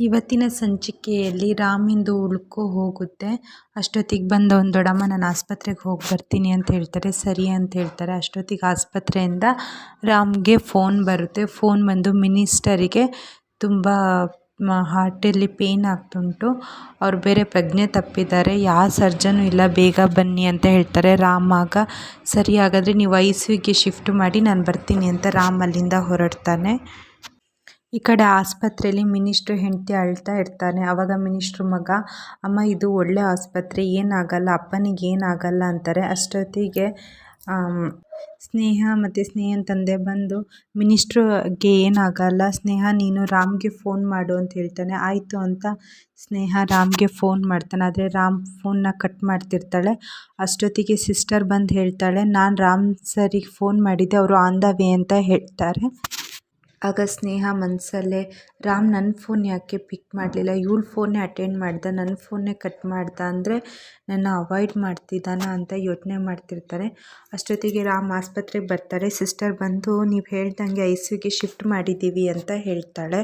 ಇವತ್ತಿನ ಸಂಚಿಕೆಯಲ್ಲಿ ರಾಮಿಂದು ಉಳ್ಕೊ ಹೋಗುತ್ತೆ. ಅಷ್ಟೊತ್ತಿಗೆ ಬಂದ ಒಂದು ದೊಡ್ಡಮ್ಮ ನಾನು ಆಸ್ಪತ್ರೆಗೆ ಹೋಗಿ ಬರ್ತೀನಿ ಅಂತ ಹೇಳ್ತಾರೆ. ಸರಿ ಅಂತ ಹೇಳ್ತಾರೆ. ಅಷ್ಟೊತ್ತಿಗೆ ಆಸ್ಪತ್ರೆಯಿಂದ ರಾಮ್ಗೆ ಫೋನ್ ಬರುತ್ತೆ. ಫೋನ್ ಬಂದು ಮಿನಿಸ್ಟರಿಗೆ ತುಂಬ ಹಾರ್ಟಲ್ಲಿ ಪೇಯ್ನ್ ಆಗ್ತುಂಟು. ಅವ್ರು ಬೇರೆ ಪ್ರಜ್ಞೆ ತಪ್ಪಿದ್ದಾರೆ. ಯಾವ ಸರ್ಜನು ಇಲ್ಲ, ಬೇಗ ಬನ್ನಿ ಅಂತ ಹೇಳ್ತಾರೆ. ರಾಮ್ ಆಗ, ಸರಿ, ಹಾಗಾದರೆ ನೀವು ಐ ಶಿಫ್ಟ್ ಮಾಡಿ ನಾನು ಬರ್ತೀನಿ ಅಂತ ರಾಮ್ ಅಲ್ಲಿಂದ ಹೊರಡ್ತಾನೆ. ಈ ಕಡೆ ಆಸ್ಪತ್ರೆಯಲ್ಲಿ ಮಿನಿಸ್ಟ್ರು ಹೆಂಡತಿ ಅಳ್ತಾ ಇರ್ತಾನೆ. ಆವಾಗ ಮಿನಿಸ್ಟ್ರು ಮಗ, ಅಮ್ಮ, ಇದು ಒಳ್ಳೆ ಆಸ್ಪತ್ರೆ, ಏನಾಗಲ್ಲ, ಅಪ್ಪನಿಗೆ ಏನಾಗಲ್ಲ ಅಂತಾರೆ. ಅಷ್ಟೊತ್ತಿಗೆ ಸ್ನೇಹ ಮತ್ತು ಸ್ನೇಹನ ತಂದೆ ಬಂದು, ಮಿನಿಸ್ಟ್ರಿಗೆ ಏನಾಗಲ್ಲ, ಸ್ನೇಹ, ನೀನು ರಾಮ್ಗೆ ಫೋನ್ ಮಾಡು ಅಂತ ಹೇಳ್ತಾನೆ. ಆಯಿತು ಅಂತ ಸ್ನೇಹ ರಾಮ್ಗೆ ಫೋನ್ ಮಾಡ್ತಾನೆ. ಆದರೆ ರಾಮ್ ಫೋನ್ನ ಕಟ್ ಮಾಡ್ತಿರ್ತಾಳೆ. ಅಷ್ಟೊತ್ತಿಗೆ ಸಿಸ್ಟರ್ ಬಂದು ಹೇಳ್ತಾಳೆ, ನಾನು ರಾಮ್ ಸರಿಗೆ ಫೋನ್ ಮಾಡಿದ್ದೆ, ಅವರು ಆನ್ ಅಂತ ಹೇಳ್ತಾರೆ. ಆಗ ಸ್ನೇಹ, ಮನಸಲ್ಲೇ, ರಾಮ್ ನನ್ನ ಫೋನ್ ಯಾಕೆ ಪಿಕ್ ಮಾಡಲಿಲ್ಲ? ಇವಳ ಫೋನೇ ಅಟೆಂಡ್ ಮಾಡ್ದೆ? ನನ್ನ ಫೋನೇ ಕಟ್ ಮಾಡ್ದ? ಅಂದರೆ ನನ್ನ ಅವಾಯ್ಡ್ ಮಾಡ್ತಿದ್ದಾನ ಅಂತ ಯೋಚನೆ ಮಾಡ್ತಿರ್ತಾರೆ. ಅಷ್ಟೊತ್ತಿಗೆ ರಾಮ್ ಆಸ್ಪತ್ರೆಗೆ ಬರ್ತಾರೆ. ಸಿಸ್ಟರ್, ಬಂದು ನೀವು ಹೇಳ್ದಂಗೆ ಐ ಸಿಗೆ ಶಿಫ್ಟ್ ಮಾಡಿದ್ದೀವಿ ಅಂತ ಹೇಳ್ತಾಳೆ.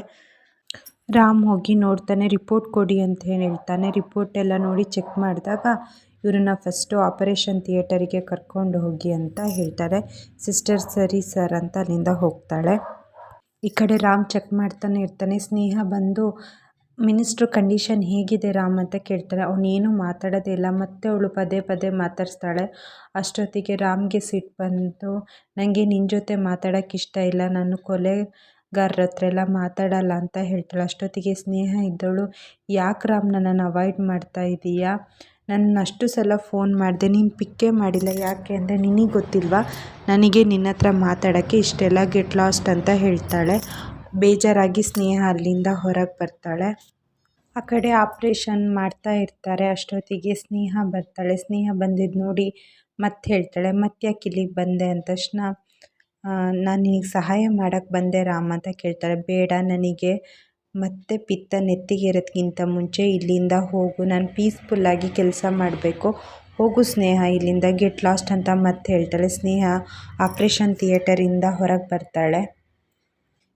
ರಾಮ್ ಹೋಗಿ ನೋಡ್ತಾನೆ, ರಿಪೋರ್ಟ್ ಕೊಡಿ ಅಂತ ಹೇಳ್ತಾನೆ. ರಿಪೋರ್ಟ್ ಎಲ್ಲ ನೋಡಿ ಚೆಕ್ ಮಾಡಿದಾಗ ಇವರನ್ನ ಫಸ್ಟು ಆಪರೇಷನ್ ಥಿಯೇಟರಿಗೆ ಕರ್ಕೊಂಡು ಹೋಗಿ ಅಂತ ಹೇಳ್ತಾರೆ. ಸಿಸ್ಟರ್, ಸರಿ ಸರ್ ಅಂತ ಅಲ್ಲಿಂದ ಹೋಗ್ತಾಳೆ. ಈ ಕಡೆ ರಾಮ್ ಚೆಕ್ ಮಾಡ್ತಾನೆ ಇರ್ತಾನೆ. ಸ್ನೇಹ ಬಂದು ಮಿನಿಸ್ಟ್ರು ಕಂಡೀಷನ್ ಹೇಗಿದೆ ರಾಮ್ ಅಂತ ಕೇಳ್ತಾರೆ ಅವನೇನು ಮಾತಾಡೋದೇ ಇಲ್ಲ. ಮತ್ತೆ ಅವಳು ಪದೇ ಪದೇ ಮಾತಾಡಿಸ್ತಾಳೆ. ಅಷ್ಟೊತ್ತಿಗೆ ರಾಮ್ಗೆ ಸಿಟ್ಟು ಬಂತು ನನಗೆ ನಿನ್ನ ಜೊತೆ ಮಾತಾಡೋಕ್ಕೆ ಇಷ್ಟ ಇಲ್ಲ. ನಾನು ಕೊಲೆಗಾರರ ಹತ್ರ ಎಲ್ಲ ಮಾತಾಡಲ್ಲ ಅಂತ ಹೇಳ್ತಾಳೆ. ಅಷ್ಟೊತ್ತಿಗೆ ಸ್ನೇಹ ಇದ್ದವಳು ಯಾಕೆ ರಾಮ್ ನನ್ನನ್ನು ಅವಾಯ್ಡ್ ಮಾಡ್ತಾ ಇದ್ದೀಯಾ ನನ್ನ ಅಷ್ಟು ಸಲ ಫೋನ್ ಮಾಡಿದೆ, ನೀನು ಪಿಕ್ಕೇ ಮಾಡಿಲ್ಲ ಯಾಕೆ ಅಂದರೆ ನಿನಗೆ ಗೊತ್ತಿಲ್ವಾ? ನನಗೆ ನಿನ್ನ ಹತ್ರ ಮಾತಾಡೋಕ್ಕೆ ಇಷ್ಟೆಲ್ಲ ಗೆಟ್ ಲಾಸ್ಟ್ ಅಂತ ಹೇಳ್ತಾಳೆ. ಬೇಜಾರಾಗಿ ಸ್ನೇಹ ಅಲ್ಲಿಂದ ಹೊರಗೆ ಬರ್ತಾಳೆ. ಆ ಕಡೆ ಆಪ್ರೇಷನ್ ಮಾಡ್ತಾ ಇರ್ತಾರೆ. ಅಷ್ಟೊತ್ತಿಗೆ ಸ್ನೇಹ ಬರ್ತಾಳೆ. ಸ್ನೇಹ ಬಂದಿದ್ದು ನೋಡಿ ಮತ್ತೆ ಹೇಳ್ತಾಳೆ ಮತ್ತೆ ಯಾಕೆ ಇಲ್ಲಿಗೆ ಬಂದೆ? ಅಂದ ತಕ್ಷಣ ನಾನು ನಿನಗೆ ಸಹಾಯ ಮಾಡೋಕ್ಕೆ ಬಂದೆ ರಾಮ್ ಅಂತ ಕೇಳ್ತಾಳೆ. ಬೇಡ, ನನಗೆ ಮತ್ತೆ ಪಿತ್ತ ನೆತ್ತಿಗೇರೋದ್ಕಿಂತ ಮುಂಚೆ ಇಲ್ಲಿಂದ ಹೋಗು, ನಾನು ಪೀಸ್ಫುಲ್ಲಾಗಿ ಕೆಲಸ ಮಾಡಬೇಕು. ಹೋಗು ಸ್ನೇಹ, ಇಲ್ಲಿಂದ ಗೆಟ್ ಲಾಸ್ಟ್ ಅಂತ ಮತ್ತೆ ಹೇಳ್ತಾಳೆ. ಸ್ನೇಹ ಆಪ್ರೇಷನ್ ಥಿಯೇಟರಿಂದ ಹೊರಗೆ ಬರ್ತಾಳೆ.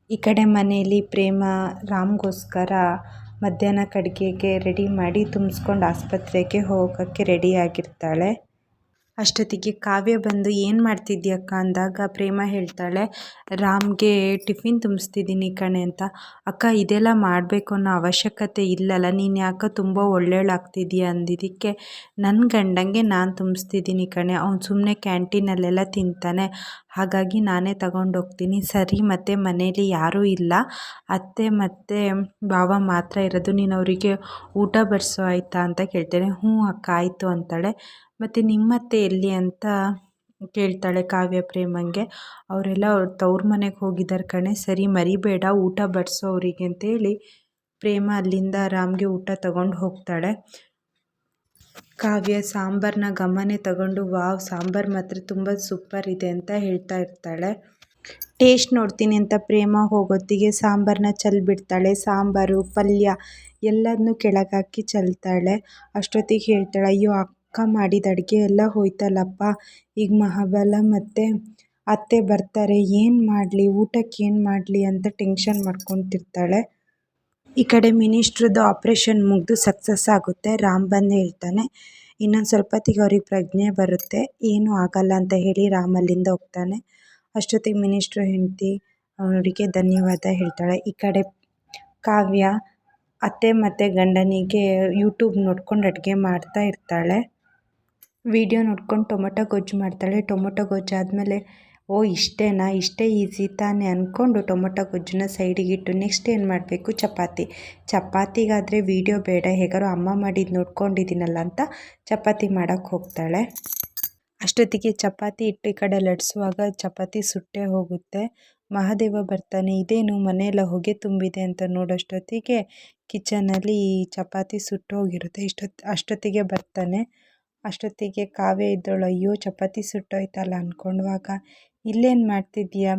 ಈ ಕಡೆ ಮನೆಯಲ್ಲಿ ಪ್ರೇಮ ರಾಮ್ಗೋಸ್ಕರ ಮಧ್ಯಾಹ್ನ ಕಡ್ಗೆಗೆ ರೆಡಿ ಮಾಡಿ ತುಂಬಿಸ್ಕೊಂಡು ಆಸ್ಪತ್ರೆಗೆ ಹೋಗೋಕ್ಕೆ ರೆಡಿಯಾಗಿರ್ತಾಳೆ ಅಷ್ಟೊತ್ತಿಗೆ ಕಾವ್ಯ ಬಂದು, ಏನು ಮಾಡ್ತಿದ್ದೀಯಕ್ಕ ಅಂದಾಗ ಪ್ರೇಮ ಹೇಳ್ತಾಳೆ, ರಾಮ್ಗೆ ಟಿಫಿನ್ ತುಂಬಿಸ್ತಿದ್ದೀನಿ ಕಣೆ ಅಂತ. ಅಕ್ಕ, ಇದೆಲ್ಲ ಮಾಡಬೇಕು ಅನ್ನೋ ಅವಶ್ಯಕತೆ ಇಲ್ಲಲ್ಲ, ನೀನು ಯಾಕೆ ತುಂಬ ಒಳ್ಳೆಯವಳಾಗ್ತಿದೀಯ ಅಂದಿದ್ದಕ್ಕೆ ನನ್ನ ಗಂಡಂಗೆ ನಾನು ತುಂಬಿಸ್ತಿದ್ದೀನಿ ಕಣೆ, ಅವ್ನು ಸುಮ್ಮನೆ ಕ್ಯಾಂಟೀನಲ್ಲೆಲ್ಲ ತಿಂತಾನೆ, ಹಾಗಾಗಿ ನಾನೇ ತಗೊಂಡೋಗ್ತೀನಿ, ಸರಿ ಮತ್ತು ಮನೇಲಿ ಯಾರೂ ಇಲ್ಲ, ಅತ್ತೆ ಮತ್ತು ಭಾವ ಮಾತ್ರ ಇರೋದು, ನೀನು ಅವರಿಗೆ ಊಟ ಬಡಿಸೋ ಆಯಿತಾ? ಅಂತ ಕೇಳ್ತೇನೆ. ಹ್ಞೂ ಅಕ್ಕ, ಆಯಿತು ಅಂತಾಳೆ. ಮತ್ತು ನಿಮ್ಮತ್ತೆ ಎಲ್ಲಿ ಅಂತ ಕೇಳ್ತಾಳೆ ಕಾವ್ಯ ಪ್ರೇಮಂಗೆ. ಅವರೆಲ್ಲ ಅವ್ರ ತವ್ರ ಮನೆಗೆ ಹೋಗಿದ್ದಾರೆ ಕಣೆ. ಸರಿ, ಮರಿಬೇಡ, ಊಟ ಬಡಿಸೋ ಅವರಿಗೆ ಅಂತೇಳಿ ಪ್ರೇಮ ಅಲ್ಲಿಂದ ರಾಮ್ಗೆ ಊಟ ತಗೊಂಡು ಹೋಗ್ತಾಳೆ. ಕಾವ್ಯ ಸಾಂಬಾರನ್ನ ಗಮನೆ ತಗೊಂಡು, ವಾವ್, ಸಾಂಬಾರು ಮಾತ್ರ ತುಂಬ ಸೂಪರ್ ಇದೆ ಅಂತ ಹೇಳ್ತಾ ಇರ್ತಾಳೆ. ಟೇಸ್ಟ್ ನೋಡ್ತೀನಿ ಅಂತ ಪ್ರೇಮ ಹೋಗೋತ್ತಿಗೆ ಸಾಂಬಾರನ್ನ ಚೆಲ್ಬಿಡ್ತಾಳೆ ಸಾಂಬಾರು, ಪಲ್ಯ ಎಲ್ಲದನ್ನೂ ಕೆಳಗೆ ಚೆಲ್ತಾಳೆ. ಅಷ್ಟೊತ್ತಿಗೆ ಹೇಳ್ತಾಳೆ, ಅಯ್ಯೋ ಅಕ್ಕ ಮಾಡಿದ ಅಡುಗೆ ಎಲ್ಲ ಹೋಯ್ತಲ್ಲಪ್ಪ. ಈಗ ಮಹಾಬಲ ಮತ್ತು ಅತ್ತೆ ಬರ್ತಾರೆ. ಏನು ಮಾಡಲಿ? ಊಟಕ್ಕೆ ಏನು ಮಾಡಲಿ ಅಂತ ಟೆನ್ಷನ್ ಮಾಡ್ಕೊತಿರ್ತಾಳೆ. ಈ ಕಡೆ ಮಿನಿಸ್ಟ್ರದ್ದು ಆಪ್ರೇಷನ್ ಮುಗಿದು ಸಕ್ಸಸ್ ಆಗುತ್ತೆ. ರಾಮ್ ಬಂದು ಹೇಳ್ತಾನೆ, ಇನ್ನೊಂದು ಸ್ವಲ್ಪ ಹೊತ್ತಿಗೆ ಅವ್ರಿಗೆ ಪ್ರಜ್ಞೆ ಬರುತ್ತೆ. ಏನೂ ಆಗಲ್ಲ ಅಂತ ಹೇಳಿ ರಾಮ್ ಅಲ್ಲಿಂದ ಹೋಗ್ತಾನೆ. ಅಷ್ಟೊತ್ತಿಗೆ ಮಿನಿಸ್ಟ್ರು ಹೆಂಡತಿ ಅವರಿಗೆ ಧನ್ಯವಾದ ಹೇಳ್ತಾಳೆ. ಈ ಕಡೆ ಕಾವ್ಯ, ಅತ್ತೆ ಮತ್ತು ಗಂಡನಿಗೆ ಯೂಟ್ಯೂಬ್ ನೋಡ್ಕೊಂಡು ಅಡುಗೆ ಮಾಡ್ತಾ ಇರ್ತಾಳೆ. ವೀಡಿಯೋ ನೋಡ್ಕೊಂಡು ಟೊಮೊಟೊ ಗೊಜ್ಜು ಮಾಡ್ತಾಳೆ. ಟೊಮೊಟೊ ಗೊಜ್ಜು ಆದಮೇಲೆ, ಓ, ಇಷ್ಟೇನಾ? ಇಷ್ಟೇ ಈಸಿ ತಾನೇ? ಅಂದ್ಕೊಂಡು ಟೊಮೊಟೊ ಗೊಜ್ಜನ್ನ ಸೈಡಿಗಿಟ್ಟು ನೆಕ್ಸ್ಟ್ ಏನು ಮಾಡಬೇಕು? ಚಪಾತಿ. ಚಪಾತಿಗಾದರೆ ವಿಡಿಯೋ ಬೇಡ. ಹೇಗಾರು ಅಮ್ಮ ಮಾಡಿದ್ದು ನೋಡ್ಕೊಂಡಿದ್ದೀನಲ್ಲ ಅಂತ ಚಪಾತಿ ಮಾಡೋಕ್ಕೆ ಹೋಗ್ತಾಳೆ. ಅಷ್ಟೊತ್ತಿಗೆ ಚಪಾತಿ ಇಟ್ಟು ಈ ಕಡೆ ಲಟ್ಸುವಾಗ ಚಪಾತಿ ಸುಟ್ಟೇ ಹೋಗುತ್ತೆ. ಮಹಾದೇವ ಬರ್ತಾನೆ, ಇದೇನು ಮನೆಯೆಲ್ಲ ಹೊಗೆ ತುಂಬಿದೆ ಅಂತ ನೋಡೋಷ್ಟೊತ್ತಿಗೆ ಕಿಚನಲ್ಲಿ ಚಪಾತಿ ಸುಟ್ಟೋಗಿರುತ್ತೆ ಇಷ್ಟೊತ್ತು ಅಷ್ಟೊತ್ತಿಗೆ ಬರ್ತಾನೆ. ಅಷ್ಟೊತ್ತಿಗೆ ಕಾವ್ಯ ಇದ್ದಳು, ಅಯ್ಯೋ, ಚಪಾತಿ ಸುಟ್ಟೋಯ್ತಲ್ಲ ಅಂದ್ಕೊಂಡಾಗ ಇಲ್ಲೇನು ಮಾಡ್ತಿದ್ದೀಯಾ?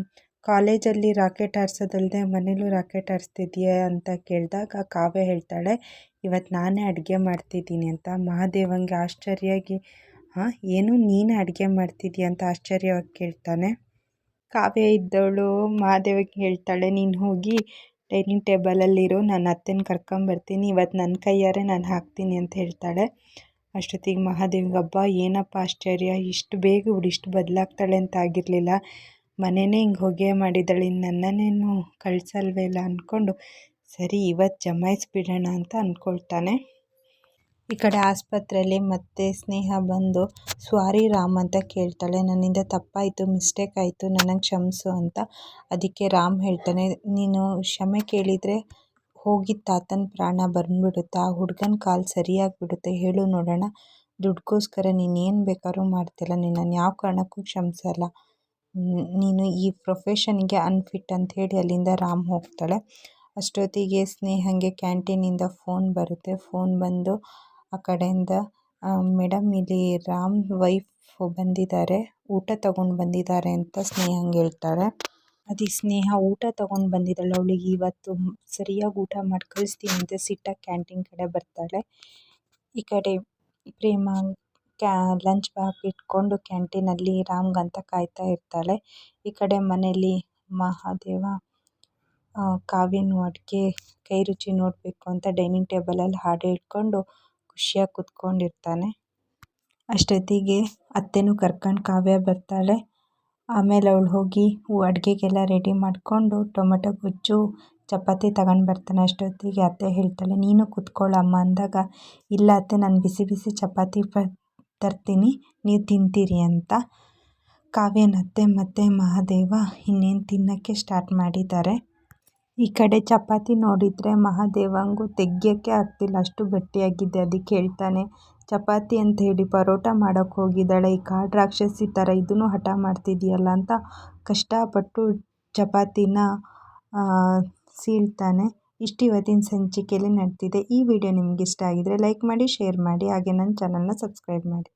ಕಾಲೇಜಲ್ಲಿ ರಾಕೆಟ್ ಹಾರ್ಸೋದಲ್ಲದೆ ಮನೇಲೂ ರಾಕೆಟ್ ಹಾರಿಸ್ತಿದ್ದೀಯ ಅಂತ ಕೇಳಿದಾಗ ಕಾವ್ಯ ಹೇಳ್ತಾಳೆ ಇವತ್ತು ನಾನೇ ಅಡುಗೆ ಮಾಡ್ತಿದ್ದೀನಿ ಅಂತ. ಮಹಾದೇವಂಗೆ ಆಶ್ಚರ್ಯವಾಗಿ, ಹಾಂ, ಏನು ನೀನು ಅಡುಗೆ ಮಾಡ್ತಿದ್ದೀಯ ಅಂತ ಆಶ್ಚರ್ಯವಾಗಿ ಕೇಳ್ತಾನೆ. ಕಾವ್ಯ ಇದ್ದವಳು ಮಹಾದೇವಕ್ಕೆ ಹೇಳ್ತಾಳೆ, ನೀನು ಹೋಗಿ ಡೈನಿಂಗ್ ಟೇಬಲಲ್ಲಿರೋ ನನ್ನ ಅತ್ತೆನ ಕರ್ಕೊಂಬರ್ತೀನಿ ಇವತ್ತು ನನ್ನ ಕೈಯಾರೆ ನಾನು ಹಾಕ್ತೀನಿ ಅಂತ ಹೇಳ್ತಾಳೆ. ಅಷ್ಟೊತ್ತಿಗೆ ಮಹಾದೇವಿಗೆ ಹಬ್ಬ ಏನಪ್ಪ ಆಶ್ಚರ್ಯ, ಇಷ್ಟು ಬೇಗ ಇವಳು ಇಷ್ಟು ಬದಲಾಗ್ತಾಳೆ ಅಂತ ಆಗಿರಲಿಲ್ಲ. ಮನೆಯೇ ಹಿಂಗೆ ಹೊಗೆ ಮಾಡಿದ್ದಾಳೆ, ಇನ್ನು ನನ್ನನ್ನೇನು ಕಳಿಸಲ್ವೇ ಇಲ್ಲ ಅಂದ್ಕೊಂಡು ಸರಿ ಇವತ್ತು ಜಮಾಯಿಸ್ಬಿಡೋಣ ಅಂತ ಅಂದ್ಕೊಳ್ತಾನೆ ಈ ಕಡೆ ಆಸ್ಪತ್ರೆಯಲ್ಲಿ ಮತ್ತೆ ಸ್ನೇಹ ಬಂದು, ಸ್ವಾರಿ ರಾಮ್ ಅಂತ ಕೇಳ್ತಾಳೆ. ನನ್ನಿಂದ ತಪ್ಪಾಯಿತು, ಮಿಸ್ಟೇಕ್ ಆಯಿತು, ನನಗೆ ಕ್ಷಮಿಸು ಅಂತ. ಅದಕ್ಕೆ ರಾಮ್ ಹೇಳ್ತಾನೆ, ನೀನು ಕ್ಷಮೆ ಕೇಳಿದರೆ ಹೋಗಿದ್ದ ತಾತನ ಪ್ರಾಣ ಬಂದ್ಬಿಡುತ್ತೆ ಆ ಹುಡುಗನ ಕಾಲು ಸರಿಯಾಗಿಬಿಡುತ್ತೆ, ಹೇಳು ನೋಡೋಣ. ದುಡ್ಗೋಸ್ಕರ ನೀನು ಏನು ಬೇಕಾದ್ರೂ ಮಾಡ್ತಿಲ್ಲ ನಿನ್ನನ್ನು ಯಾವ ಕಾರಣಕ್ಕೂ ಕ್ಷಮಿಸಲ್ಲ. ನೀನು ಈ ಪ್ರೊಫೆಷನ್ಗೆ ಅನ್ಫಿಟ್ ಅಂತ ಹೇಳಿ ಅಲ್ಲಿಂದ ರಾಮ್ ಹೋಗ್ತಾಳೆ. ಅಷ್ಟೊತ್ತಿಗೆ ಸ್ನೇಹಂಗೆ ಕ್ಯಾಂಟೀನಿಂದ ಫೋನ್ ಬರುತ್ತೆ. ಫೋನ್ ಬಂದು ಆ ಕಡೆಯಿಂದ ಮೇಡಮ್ ಇಲ್ಲಿ ರಾಮ್ ವೈಫ್ ಬಂದಿದ್ದಾರೆ, ಊಟ ತಗೊಂಡು ಬಂದಿದ್ದಾರೆ ಅಂತ ಸ್ನೇಹಂಗೆ ಹೇಳ್ತಾಳೆ. ಅದಕ್ಕೆ ಸ್ನೇಹ ಊಟ ತಗೊಂಡು ಬಂದಿದ್ದಾಳೆ. ಅವಳಿಗೆ ಇವತ್ತು ಸರಿಯಾಗಿ ಊಟ ಮಾಡಿ ಕಳಿಸ್ತೀನಿ ಅಂತ ಸಿಟ್ಟಾಗಿ ಕ್ಯಾಂಟೀನ್ ಕಡೆ ಬರ್ತಾಳೆ. ಈ ಕಡೆ ಪ್ರೇಮ ಕ್ಯಾ, ಲಂಚ್ ಬ್ಯಾಗ್ ಇಟ್ಕೊಂಡು ಕ್ಯಾಂಟೀನಲ್ಲಿ ರಾಮ್ಗಂತ ಕಾಯ್ತಾ ಇರ್ತಾಳೆ. ಈ ಕಡೆ ಮನೆಯಲ್ಲಿ ಮಹಾದೇವ ಕಾವ್ಯನ ಅಡುಗೆ, ಕೈ ರುಚಿ ನೋಡಬೇಕು ಅಂತ ಡೈನಿಂಗ್ ಟೇಬಲಲ್ಲಿ ಹಾಡು ಇಟ್ಕೊಂಡು ಖುಷಿಯಾಗಿ ಕುತ್ಕೊಂಡಿರ್ತಾನೆ. ಅಷ್ಟೊತ್ತಿಗೆ ಅತ್ತೆನೂ ಕರ್ಕೊಂಡು ಕಾವ್ಯ ಬರ್ತಾಳೆ. ಆಮೇಲೆ ಅವ್ಳು ಹೋಗಿ ಅಡುಗೆಗೆಲ್ಲ ರೆಡಿ ಮಾಡಿಕೊಂಡು ಟೊಮೆಟೊ ಗೊಜ್ಜು, ಚಪಾತಿ ತಗೊಂಡು ಬರ್ತಾನೆ ಅಷ್ಟೊತ್ತಿಗೆ ಅತ್ತೆ ಹೇಳ್ತಾಳೆ, ನೀನು ಕುತ್ಕೊಳ್ಳಮ್ಮ ಅಂದಾಗ, ಇಲ್ಲ ಅತ್ತೆ, ನಾನು ಬಿಸಿ ಬಿಸಿ ಚಪಾತಿ ಬ ತರ್ತೀನಿ, ನೀವು ತಿಂತೀರಿ ಅಂತ ಕಾವ್ಯನ ಅತ್ತೆ ಮತ್ತು ಮಹಾದೇವ ಇನ್ನೇನು ತಿನ್ನೋಕ್ಕೆ ಸ್ಟಾರ್ಟ್ ಮಾಡಿದ್ದಾರೆ. ಈ ಕಡೆ ಚಪಾತಿ ನೋಡಿದರೆ ಮಹಾದೇವಂಗೂ ತೆಗಿಯೋಕ್ಕೆ ಆಗ್ತಿಲ್ಲ, ಅಷ್ಟು ಗಟ್ಟಿಯಾಗಿದೆ, ಅದಕ್ಕೆ ಹೇಳ್ತಾನೆ ಚಪಾತಿ ಅಂತ ಹೇಳಿ ಪರೋಟ ಮಾಡೋಕೆ ಹೋಗಿದ್ದಾಳೆ. ಈ ಕಾಡು ರಾಕ್ಷಸಿ ಥರ ಇದನ್ನು ಹಠ ಮಾಡ್ತಿದೆಯಲ್ಲ ಅಂತ ಕಷ್ಟಪಟ್ಟು ಚಪಾತಿನ ಸೀಳ್ತಾನೆ. ಇಷ್ಟು ಇವತ್ತಿನ ಸಂಚಿಕೆಯಲ್ಲಿ ನಡೆದಿದೆ. ಈ ವಿಡಿಯೋ ನಿಮಗಿಷ್ಟ ಆಗಿದರೆ ಲೈಕ್ ಮಾಡಿ, ಶೇರ್ ಮಾಡಿ, ಹಾಗೆ ನನ್ನ ಚಾನಲ್ನ ಸಬ್ಸ್ಕ್ರೈಬ್ ಮಾಡಿ.